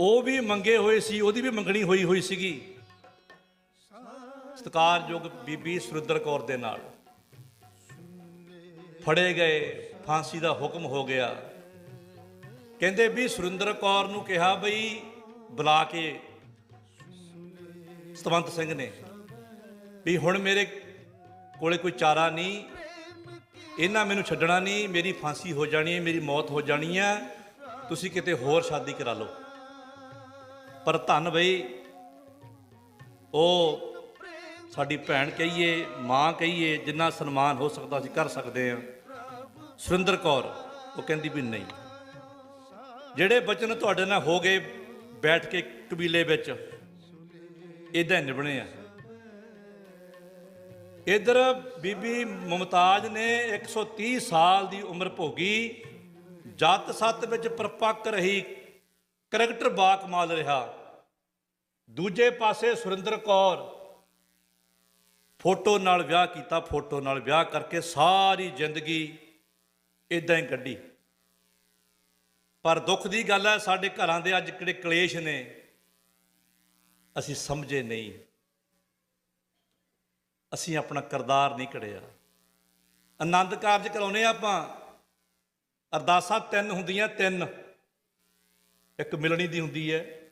ਉਹ ਵੀ ਮੰਗੇ ਹੋਏ ਸੀ, ਉਹਦੀ ਵੀ ਮੰਗਣੀ ਹੋਈ ਹੋਈ ਸੀਗੀ। ਸਤਿਕਾਰਯੋਗ ਬੀਬੀ ਸੁਰਿੰਦਰ ਕੌਰ ਦੇ ਨਾਲ। ਫੜੇ ਗਏ, ਫਾਂਸੀ ਦਾ ਹੁਕਮ ਹੋ ਗਿਆ। ਕਹਿੰਦੇ ਵੀ ਸੁਰਿੰਦਰ ਕੌਰ ਨੂੰ ਕਿਹਾ ਬਈ, ਬੁਲਾ ਕੇ ਸਤਵੰਤ ਸਿੰਘ ਨੇ ਵੀ ਹੁਣ ਮੇਰੇ ਕੋਲੇ ਕੋਈ ਚਾਰਾ ਨਹੀਂ, ਇਹਨਾਂ ਮੈਨੂੰ ਛੱਡਣਾ ਨਹੀਂ, ਮੇਰੀ ਫਾਂਸੀ ਹੋ ਜਾਣੀ ਹੈ, ਮੇਰੀ ਮੌਤ ਹੋ ਜਾਣੀ ਹੈ, ਤੁਸੀਂ ਕਿਤੇ ਹੋਰ ਸ਼ਾਦੀ ਕਰਾ ਲਓ। ਪਰ ਧੰਨ ਬਈ, ਉਹ ਸਾਡੀ ਭੈਣ ਕਹੀਏ, ਮਾਂ ਕਹੀਏ, ਜਿੰਨਾ ਸਨਮਾਨ ਹੋ ਸਕਦਾ ਅਸੀਂ ਕਰ ਸਕਦੇ ਹਾਂ। ਸੁਰਿੰਦਰ ਕੌਰ, ਉਹ ਕਹਿੰਦੀ ਵੀ ਨਹੀਂ। ਜਿਹੜੇ ਬਚਨ ਤੁਹਾਡੇ ਨਾਲ ਹੋ ਗਏ ਬੈਠ ਕੇ ਕਬੀਲੇ ਵਿੱਚ ਇਦਾਂ ਨਿਭਣੇ ਆ। ਇਧਰ ਬੀਬੀ ਮੁਮਤਾਜ ਨੇ 130 ਸਾਲ ਦੀ ਉਮਰ ਭੋਗੀ ਜੱਤ ਸੱਤ ਵਿੱਚ ਪਰਪੱਕ ਰਹੀ, ਕਰੈਕਟਰ ਬਾਕਮਾਲ ਰਿਹਾ। ਦੂਜੇ ਪਾਸੇ ਸੁਰਿੰਦਰ ਕੌਰ ਫੋਟੋ ਨਾਲ ਵਿਆਹ ਕੀਤਾ, ਫੋਟੋ ਨਾਲ ਵਿਆਹ ਕਰਕੇ ਸਾਰੀ ਜ਼ਿੰਦਗੀ ਇਦਾਂ ਹੀ ਕੱਢੀ। ਪਰ ਦੁੱਖ ਦੀ ਗੱਲ ਹੈ, ਸਾਡੇ ਘਰਾਂ ਦੇ ਅੱਜ ਕਿਹੜੇ ਕਲੇਸ਼ ਨੇ, ਅਸੀਂ ਸਮਝੇ ਨਹੀਂ। ਅਸੀਂ ਆਪਣਾ ਕਰਦਾਰ ਨਹੀਂ ਕੜਿਆ ਆਨੰਦ ਕਾਰਜ ਕਰਾਉਨੇ ਆ ਆਪਾਂ। ਅਰਦਾਸਾਂ ਤਿੰਨ ਹੁੰਦੀਆਂ, ਤਿੰਨ। ਇੱਕ ਮਿਲਣੀ ਦੀ ਹੁੰਦੀ ਹੈ।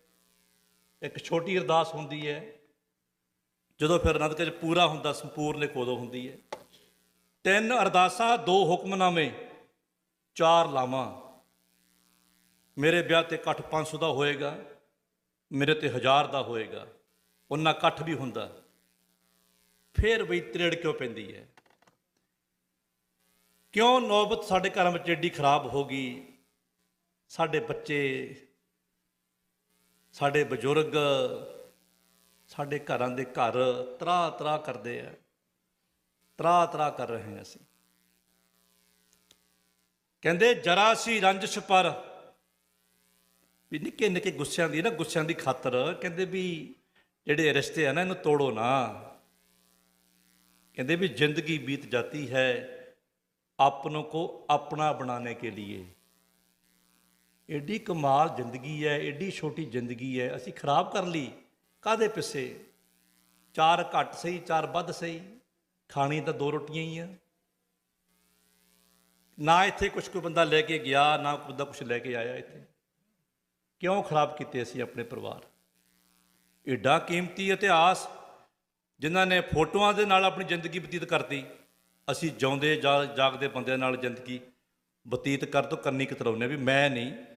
ਇੱਕ ਛੋਟੀ ਅਰਦਾਸ ਹੁੰਦੀ ਹੈ। ਜਦੋਂ ਫਿਰ ਆਨੰਦ ਕਾਰਜ ਪੂਰਾ ਹੁੰਦਾ, ਸੰਪੂਰਨ ਇੱਕ ਉਦੋਂ ਹੁੰਦੀ ਹੈ। ਤਿੰਨ ਅਰਦਾਸਾਂ, ਦੋ ਹੁਕਮਨਾਮੇ, ਚਾਰ ਲਾਵਾਂ। ਮੇਰੇ ਵਿਆਹ ਤੇ ਇਕੱਠ 500 ਦਾ ਹੋਏਗਾ, ਮੇਰੇ ਤੇ 1000 ਦਾ ਹੋਏਗਾ। ਉਹਨਾਂ ਇਕੱਠ ਵੀ ਹੁੰਦਾ। ਫੇਰ ਬਈ ਤਰੇੜ ਕਿਉਂ ਪੈਂਦੀ ਹੈ? ਕਿਉਂ ਨੌਬਤ ਸਾਡੇ ਘਰਾਂ ਵਿੱਚ ਏਡੀ ਖਰਾਬ ਹੋ ਗਈ? ਸਾਡੇ ਬੱਚੇ ਸਾਡੇ ਬਜ਼ੁਰਗ, ਸਾਡੇ ਘਰਾਂ ਦੇ ਘਰ ਤਰਾ ਤਰਾ ਕਰਦੇ ਆ। ਤਰਾ ਤਰਾ ਕਰ ਰਹੇ ਆ ਅਸੀਂ। ਕਹਿੰਦੇ, ਜਰਾ ਸੀ ਰੰਜਿਸ਼ ਪਰ। ਵੀ ਨਿੱਕੇ ਨਿੱਕੇ ਗੁੱਸਿਆਂ ਦੀ ਨਾ ਗੁੱਸਿਆਂ ਦੀ ਖਾਤਰ ਕਹਿੰਦੇ ਵੀ ਜਿਹੜੇ ਰਿਸ਼ਤੇ ਆ ਨਾ, ਇਹਨੂੰ ਤੋੜੋ ਨਾ। ਕਹਿੰਦੇ ਵੀ ਜ਼ਿੰਦਗੀ ਬੀਤ ਜਾਂਦੀ ਹੈ ਆਪਨੋਂ ਕੋ ਆਪਣਾ ਬਣਾਉਣੇ ਕੇ ਲਈ ਐਡੀ ਕਮਾਲ ਜ਼ਿੰਦਗੀ ਹੈ, ਏਡੀ ਛੋਟੀ ਜ਼ਿੰਦਗੀ ਹੈ, ਅਸੀਂ ਖਰਾਬ ਕਰ ਲਈ ਕਾਦੇ ਪਿੱਛੇ? ਚਾਰ ਘੱਟ ਸਹੀ, ਚਾਰ ਵੱਧ ਸਹੀ, ਖਾਣੀ ਤਾਂ ਦੋ ਰੋਟੀਆਂ ਹੀ ਆ। ਨਾ ਇੱਥੇ ਕੁਝ ਕੋਈ ਬੰਦਾ ਲੈ ਕੇ ਗਿਆ, ਨਾ ਕੋਈ ਬੰਦਾ ਕੁਝ ਲੈ ਕੇ ਆਇਆ ਇੱਥੇ। ਕਿਉਂ ਖਰਾਬ ਕੀਤੇ ਅਸੀਂ ਆਪਣੇ ਪਰਿਵਾਰ? ਏਡਾ ਕੀਮਤੀ ਇਤਿਹਾਸ ਜਿਨ੍ਹਾਂ ਨੇ ਫੋਟੋਆਂ ਦੇ ਨਾਲ ਆਪਣੀ ਜ਼ਿੰਦਗੀ ਬਤੀਤ ਕਰਤੀ। ਅਸੀਂ ਜਿਉਂਦੇ ਜਾ- ਜਾਗਦੇ ਬੰਦਿਆਂ ਨਾਲ ਜ਼ਿੰਦਗੀ ਬਤੀਤ ਕਰ ਤੋਂ ਕਰਨੀ ਕਤਰਾਉਨੇ ਵੀ ਮੈਂ ਨਹੀਂ।